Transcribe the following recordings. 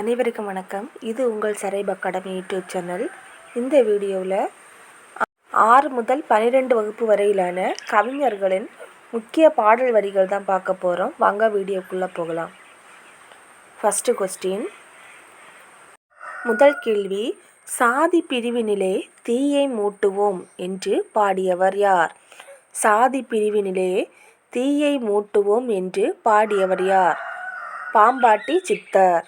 அனைவருக்கும் வணக்கம். இது உங்கள் சரைப் அகாடமி யூடியூப் சேனல். இந்த வீடியோவில் ஆறு முதல் பன்னிரெண்டு வகுப்பு வரையிலான கவிஞர்களின் முக்கிய பாடல் வரிகள் தான் பார்க்க போகிறோம் வாங்க வீடியோக்குள்ளே போகலாம். ஃபஸ்ட்டு கொஸ்டின் முதல் கேள்வி சாதி பிரிவினிலே தீயை மூட்டுவோம் என்று பாடியவர் யார்? சாதி பிரிவினிலே தீயை மூட்டுவோம் என்று பாடியவர் யார்? பாம்பாட்டி சித்தர்.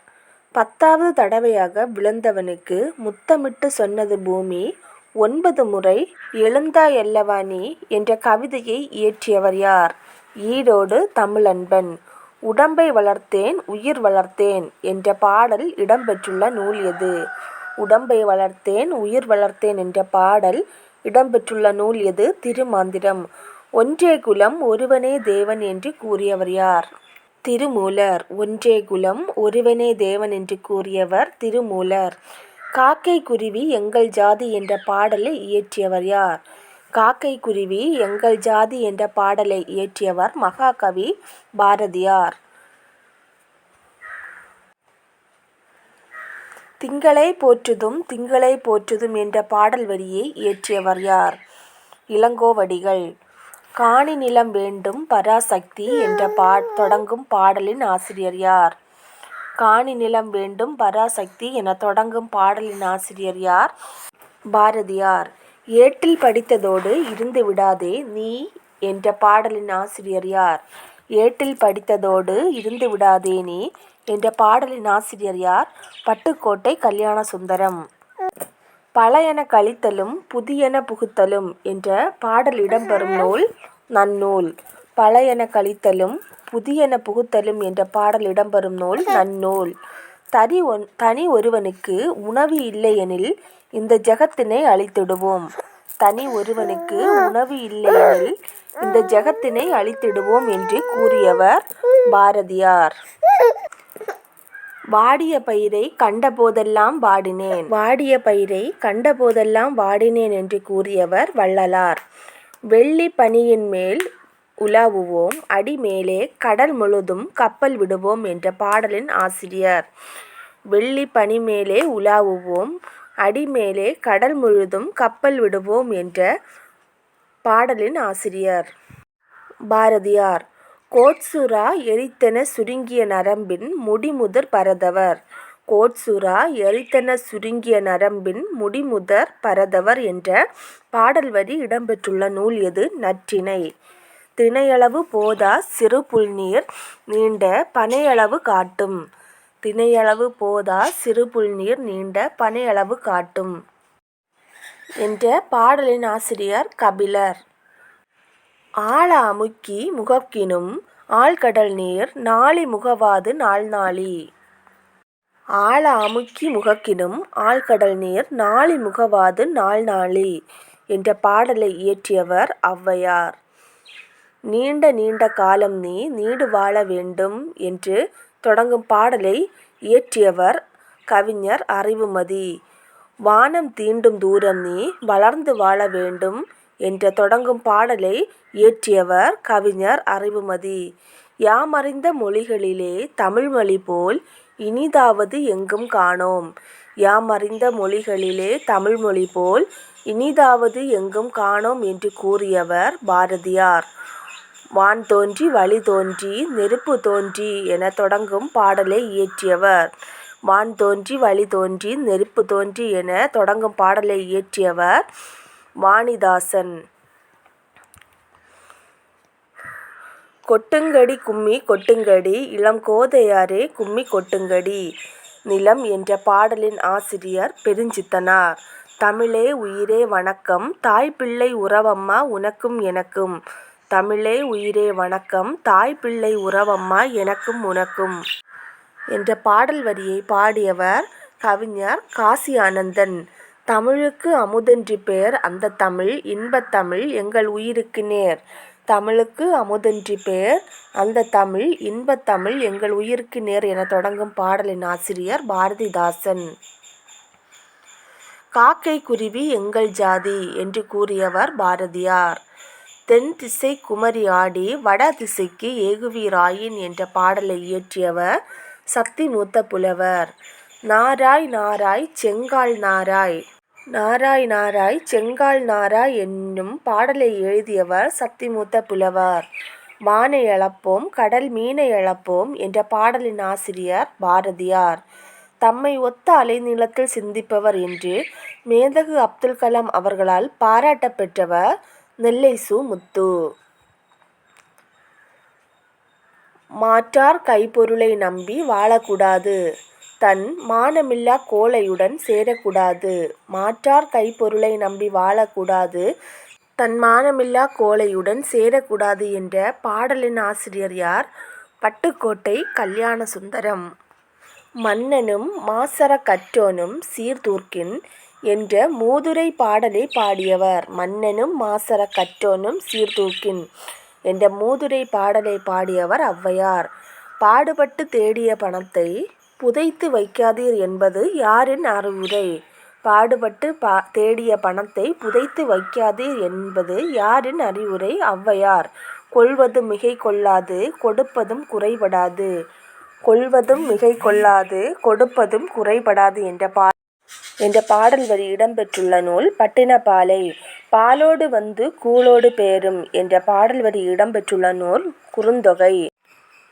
பத்தாவது தடவையாக விழுந்தவனுக்கு முத்தமிட்டு சொன்னது பூமி ஒன்பது முறை எழுந்தாயல்லவா நீ? என்ற கவிதையை இயற்றியவர் யார்? ஈரோடு தமிழன்பன். உடம்பை வளர்த்தேன் உயிர் வளர்த்தேன் என்ற பாடல் இடம்பெற்றுள்ள நூல் எது? உடம்பை வளர்த்தேன் உயிர் வளர்த்தேன் என்ற பாடல் இடம்பெற்றுள்ள நூல் எது? திருமாந்திரம். ஒன்றே குலம் ஒருவனே தேவன் என்று கூறியவர் யார்? திருமூலர். ஒன்றே குலம் ஒருவனே தேவன் என்று கூறியவர் திருமூலர். காக்கை குருவி எங்கள் ஜாதி என்ற பாடலை இயற்றியவர் யார்? காக்கை குருவி எங்கள் ஜாதி என்ற பாடலை இயற்றியவர் மகாகவி பாரதியார். திங்களை போற்றுதும் திங்களை போற்றுதும் என்ற பாடல் வரியை இயற்றியவர் யார்? இளங்கோவடிகள். காணி நிலம் வேண்டும் பராசக்தி என்ற பா தொடங்கும் பாடலின் ஆசிரியர் யார்? காணி நிலம் வேண்டும் பராசக்தி என தொடங்கும் பாடலின் ஆசிரியர் யார்? பாரதியார். ஏட்டில் படித்ததோடு இருந்து விடாதே நீ என்ற பாடலின் ஆசிரியர் யார்? ஏட்டில் படித்ததோடு இருந்து விடாதே நீ என்ற பாடலின் ஆசிரியர் யார்? பட்டுக்கோட்டை கல்யாண சுந்தரம். பழையன கழித்தலும் புதியன புகுத்தலும் என்ற பாடல் இடம்பெறும் நூல் நன்னூல். பழையன கழித்தலும் புதியன புகுத்தலும் என்ற பாடல் இடம்பெறும் நூல் நன்னூல். தனி ஒன் தனி ஒருவனுக்கு உணவு இல்லையெனில் இந்த ஜெகத்தினை அழித்திடுவோம். தனி ஒருவனுக்கு உணவு இல்லையெனில் இந்த ஜெகத்தினை அழித்திடுவோம் என்று கூறியவர் பாரதியார். வாடிய பயிரை கண்டபோதெல்லாம் வாடினேன். வாடிய பயிரை கண்டபோதெல்லாம் வாடினேன் என்று கூறியவர் வள்ளலார். வெள்ளி பனியின் மேல் உலாவுவோம் அடி மேலே கடல் முழுதும் கப்பல் விடுவோம் என்ற பாடலின் ஆசிரியர். வெள்ளி பனி மேலே உலாவுவோம் அடி மேலே கடல் முழுதும் கப்பல் விடுவோம் என்ற பாடலின் ஆசிரியர். பாரதியார் கோட்சுரா எரித்தென சுருங்கிய நரம்பின் முடிமுதற் பரதவர். கோட்சுரா எரித்தென சுருங்கிய நரம்பின் முடிமுதற் பரதவர் என்ற பாடல் வரி இடம்பெற்றுள்ள நூல் எது? நற்றிணை. தினையளவு போதா சிறு புல்நீர் நீண்ட பனையளவு காட்டும். தினையளவு போதா சிறு புல்நீர் நீண்ட பனையளவு காட்டும். என்ற பாடலின் ஆசிரியர் கபிலர். ஆழ அமுக்கி முகக்கினும் ஆழ்கடல் நீர் நாளி முகவாது நாள்நாளி. ஆழ அமுக்கி முகக்கினும் ஆழ்கடல் நீர் நாளி முகவாது நாள்நாளி என்ற பாடலை இயற்றியவர் ஔவையார். நீண்ட நீண்ட காலம் நீ நீடு வாழ வேண்டும் என்று தொடங்கும் பாடலை இயற்றியவர் கவிஞர் அறிவுமதி. வானம் தீண்டும் தூரம் நீ வளர்ந்து வாழ வேண்டும் என்ற தொடங்கும் பாடலை இயற்றியவர் கவிஞர் அறிவுமதி. யாமறிந்த மொழிகளிலே தமிழ்மொழி போல் இனிதாவது எங்கும் காணோம். யாமறிந்த மொழிகளிலே தமிழ்மொழி போல் இனிதாவது எங்கும் காணோம் என்று கூறியவர் பாரதியார். வான் தோன்றி வழி தோன்றி நெருப்பு தோன்றி என தொடங்கும் பாடலை இயற்றியவர். வான் தோன்றி வழி தோன்றி நெருப்பு தோன்றி என தொடங்கும் பாடலை இயற்றியவர் வாணிதாசன். கொட்டுங்கடி கும்மி கொட்டுங்கடி. இளம் கோதையாரே கும்மி கொட்டுங்கடி. நிலம் என்ற பாடலின் ஆசிரியர் பெருஞ்சித்தனார். தமிழே உயிரே வணக்கம். தாய் பிள்ளை உறவம்மா உனக்கும் எனக்கும். தமிழே உயிரே வணக்கம். தாய் பிள்ளை உறவம்மா எனக்கும் உனக்கும். என்ற பாடல் வரியை பாடியவர் கவிஞர் காசி ஆனந்தன் தமிழுக்கு அமுதென்று பெயர் அந்த தமிழ் இன்பத் தமிழ் எங்கள் உயிருக்கு நேர். தமிழுக்கு அமுதென்று பெயர் அந்த தமிழ் இன்பத் தமிழ் எங்கள் உயிருக்கு நேர் என தொடங்கும் பாடலின் ஆசிரியர் பாரதிதாசன். காக்கை குருவி எங்கள் ஜாதி என்று கூறியவர் பாரதியார். தென் திசை குமரி ஆடி வட திசைக்கு ஏகுவீராயின் என்ற பாடலை இயற்றியவர் சக்தி மூத்த புலவர். நாராய் நாராய் செங்கால் நாராய் நாராய் நாராய் செங்கால் நாராய் என்னும் பாடலை எழுதியவர் சக்திமுத்த புலவர். வானை எழப்போம் கடல் மீனை எழப்போம் என்ற பாடலின் ஆசிரியர் பாரதியார். தம்மை ஒத்த அலைநீளத்தில் சிந்திப்பவர் என்று மேதகு அப்துல் கலாம் அவர்களால் பாராட்ட பெற்றவர் நெல்லை சு. முத்து. மாற்றார் கைப்பொருளை நம்பி வாழக்கூடாது தன் மானமில்லா கோழையுடன் சேரக்கூடாது. மாற்றார் கைப்பொருளை நம்பி வாழக்கூடாது தன் மானமில்லா கோழையுடன் சேரக்கூடாது என்ற பாடலின் ஆசிரியர் யார்? பட்டுக்கோட்டை கல்யாணசுந்தரம். மன்னனும் மாசர கற்றோனும் சீர்தூர்க்கின் என்ற மூதுரைப் பாடலைப் பாடியவர். மன்னனும் மாசர கற்றோனும் சீர்தூக்கின் என்ற மூதுரை பாடலைப் பாடியவர் ஔவையார். பாடுபட்டு தேடிய பணத்தை புதைத்து வைக்காதீர் என்பது யாரின் அறிவுரை? பாடுபட்டு பா தேடிய பணத்தை புதைத்து வைக்காதீர் என்பது யாரின் அறிவுரை? ஔவையார். கொள்வது மிகை கொள்ளாது கொடுப்பதும் குறைபடாது கொள்வதும் மிகை கொள்ளாது கொடுப்பதும் குறைபடாது என்ற பா என்ற பாடல் வரி இடம்பெற்றுள்ள நூல் பட்டினப்பாலை. பாலோடு வந்து கூழோடு பேரும் என்ற பாடல் வரி இடம்பெற்றுள்ள நூல் குறுந்தொகை.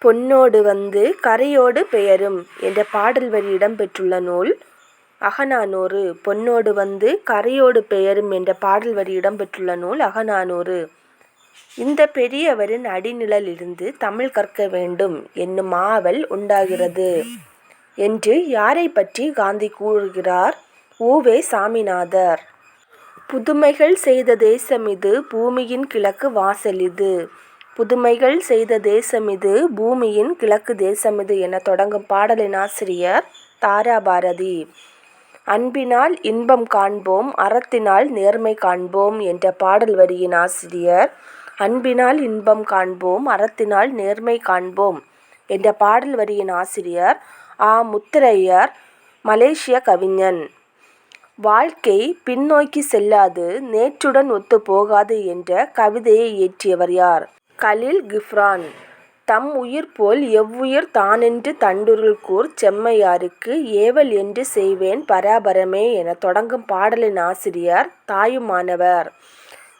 பொன்னோடு வந்து கரையோடு பெயரும் என்ற பாடல் வரி இடம்பெற்றுள்ள நூல் அகநானூறு. பொன்னோடு வந்து கரையோடு பெயரும் என்ற பாடல் வரி இடம்பெற்றுள்ள நூல் அகநானூறு. இந்த பெரியவரின் அடிநிழலிலிருந்து தமிழ் கற்க வேண்டும் என்னும் ஆவல் உண்டாகிறது என்று யாரைப் பற்றி காந்தி கூறுகிறார்? உ. வே. சாமிநாதர். புதுமைகள் செய்த தேசம் இது பூமியின் கிழக்கு வாசல் இது புதுமைகள் செய்த தேசமிது பூமியின் கிழக்கு தேசமிது என தொடங்கும் பாடலின் ஆசிரியர் தாராபாரதி. அன்பினால் இன்பம் காண்போம் அறத்தினால் நேர்மை காண்போம் என்ற பாடல் வரியின் ஆசிரியர் அன்பினால் இன்பம் காண்போம் அறத்தினால் நேர்மை காண்போம் என்ற பாடல் வரியின் ஆசிரியர் ஆ. முத்திரையர் மலேசியக் கவிஞன். வாழ்க்கை பின்னோக்கி செல்லாது நேற்றுடன் ஒத்துப் போகாது என்ற கவிதையை இயற்றியவர் யார்? கலீல் கிப்ரான். தம் உயிர்போல் எவ்வுயிர் தானென்று தண்டுருல்கூர் செம்மையாருக்கு ஏவல் என்று செய்வேன் பராபரமே எனத் தொடங்கும் பாடலின் ஆசிரியர் தாயுமானவர்.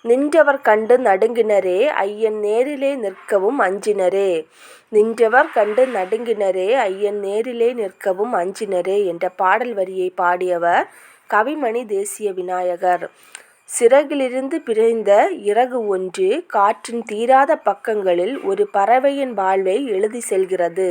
நின்றவர் கண்டு நடுங்கினரே ஐயன் நேரிலே நிற்கவும் அஞ்சினரே நின்றவர் கண்டு நடுங்கினரே ஐயன் நேரிலே நிற்கவும் அஞ்சினரே என்ற பாடல் வரியைப் பாடியவர் கவிமணி தேசிய விநாயகர். சிறகிலிருந்து பிரிந்த இறகு ஒன்று காற்றின் தீராத பக்கங்களில் ஒரு பறவையின் வாழ்வை எழுதி செல்கிறது.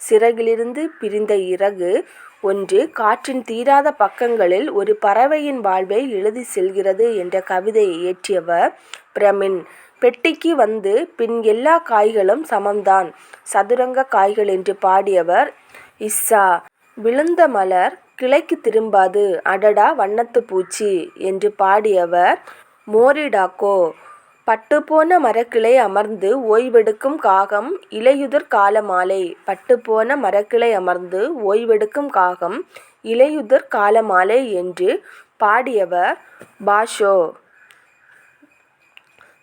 சிறகிலிருந்து பிரிந்த இறகு ஒன்று காற்றின் தீராத பக்கங்களில் ஒரு பறவையின் வாழ்வை எழுதி செல்கிறது என்ற கவிதையை இயற்றியவர் பிரமின். பெட்டிக்கு வந்து பின் எல்லா காய்களும் சமம்தான் சதுரங்க காய்கள் என்று பாடியவர் இஸ்ஸா. விழுந்த மலர் கிளைக்கு திரும்பாது அடடா வண்ணத்து பூச்சி என்று பாடியவர் மோரிடாக்கோ. பட்டுப்போன மரக்கிளை அமர்ந்து ஓய்வெடுக்கும் காகம் இலையுதிர் கால மாலை பட்டுப்போன மரக்கிளை அமர்ந்து ஓய்வெடுக்கும் காகம் இலையுதிர் கால மாலை என்று பாடியவர் பாஷோ.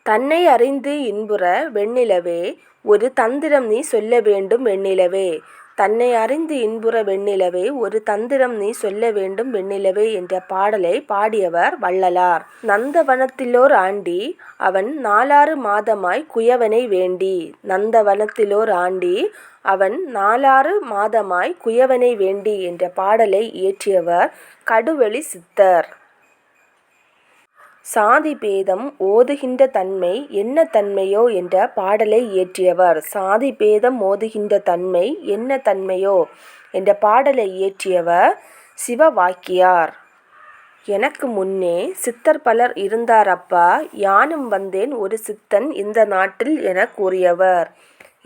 தன்னை அறிந்து இன்புற வெண்ணிலவே ஒரு தந்திரம் நீ சொல்ல வேண்டும் வெண்ணிலவே தன்னை அறிந்து இன்புற வெண்ணிலவே ஒரு தந்திரம் நீ சொல்ல வேண்டும் வெண்ணிலவே என்ற பாடலைப் பாடியவர் வள்ளலார். நந்தவனத்திலோர் ஆண்டி அவன் நாலாறு மாதமாய் குயவனை வேண்டி நந்தவனத்திலோர் ஆண்டி அவன் நாலாறு மாதமாய் குயவனை வேண்டி என்ற பாடலை இயற்றியவர் கடுவெளி சித்தர். சாதி பேதம் ஓதுகின்ற தன்மை என்ன தன்மையோ என்ற பாடலை இயற்றியவர். சாதி பேதம் ஓதுகின்ற தன்மை என்ன தன்மையோ என்ற பாடலை இயற்றியவர் சிவவாக்கியார். எனக்கு முன்னே சித்தர் பலர் இருந்தாரப்பா யானும் வந்தேன் ஒரு சித்தன் இந்த நாட்டில் என கூறியவர்.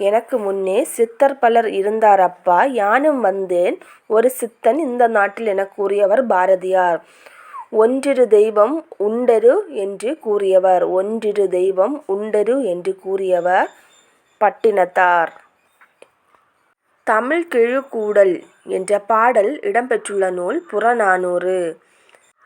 எனக்கு முன்னே சித்தர் பலர் இருந்தாரப்பா யானும் வந்தேன் ஒரு சித்தன் இந்த நாட்டில் என கூறியவர் பாரதியார். ஒன்றிரு தெய்வம் உண்டெரு என்று கூறியவர். ஒன்றிரு தெய்வம் உண்டெரு என்று கூறியவர் பட்டினத்தார். தமிழ்க் கிழுக்கூடல் என்ற பாடல் இடம்பெற்றுள்ள நூல் புறநானூறு.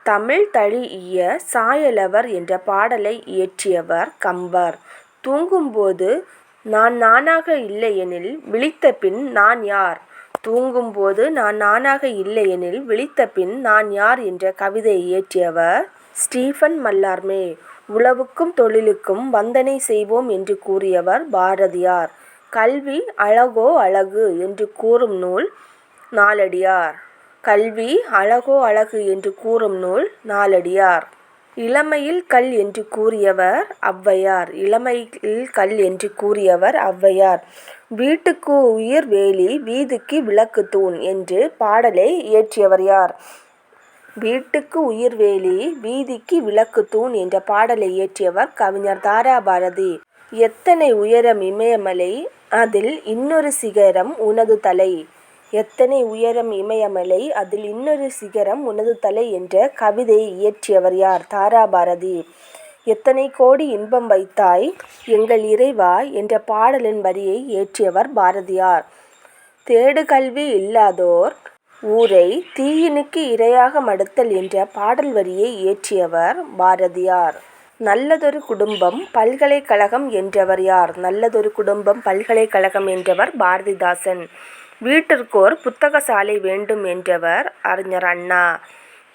தமிழ் தழீஇய சாயலவர் என்ற பாடலை இயற்றியவர் கம்பர். தூங்கும்போது நான் நானாக இல்லையெனில் விழித்தபின் நான் யார்? தூங்கும்போது நான் நானாக இல்லையெனில் விழித்தபின் நான் யார் என்ற கவிதையை இயற்றியவர் ஸ்டீஃபன் மல்லார்மே. உழவுக்கும் தொழிலுக்கும் வந்தனை செய்வோம் என்று கூறியவர் பாரதியார். கல்வி அழகோ அழகு என்று கூறும் நூல் நாலடியார். கல்வி அழகோ அழகு என்று கூறும் நூல் நாலடியார். இளமையில் கல் என்று கூறியவர் ஔவையார். இளமையில் கல் என்று கூறியவர் ஔவையார். வீட்டுக்கு உயிர் வேலி வீதிக்கு விளக்கு தூண் என்று பாடலை இயற்றியவர் யார்? வீட்டுக்கு உயிர் வேலி வீதிக்கு விளக்கு தூண் என்ற பாடலை இயற்றியவர் கவிஞர் தாராபாரதி. எத்தனை உயரம் இமயமலை அதில் இன்னொரு சிகரம் உனது தலை. எத்தனை உயரம் இமயமலை அதில் இன்னொரு சிகரம் உனது தலை என்ற கவிதையை இயற்றியவர் யார்? தாராபாரதி. எத்தனை கோடி இன்பம் வைத்தாய் எங்கள் இறைவா என்ற பாடலின் வரியை இயற்றியவர் பாரதியார். தேடு கல்வி இல்லாதோர் ஊரை தீயினுக்கு இரையாக மடுத்தல் என்ற பாடல் வரியை இயற்றியவர் பாரதியார். நல்லதொரு குடும்பம் பல்கலைக்கழகம் என்றவர் யார்? நல்லதொரு குடும்பம் பல்கலைக்கழகம் என்றவர் பாரதிதாசன். வீட்டிற்கோர் புத்தகசாலை வேண்டும் என்றவர் அறிஞர் அண்ணா.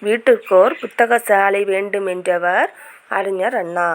வீட்டிற்கோர் புத்தகசாலை வேண்டும் என்றவர் அறிஞர் அண்ணா.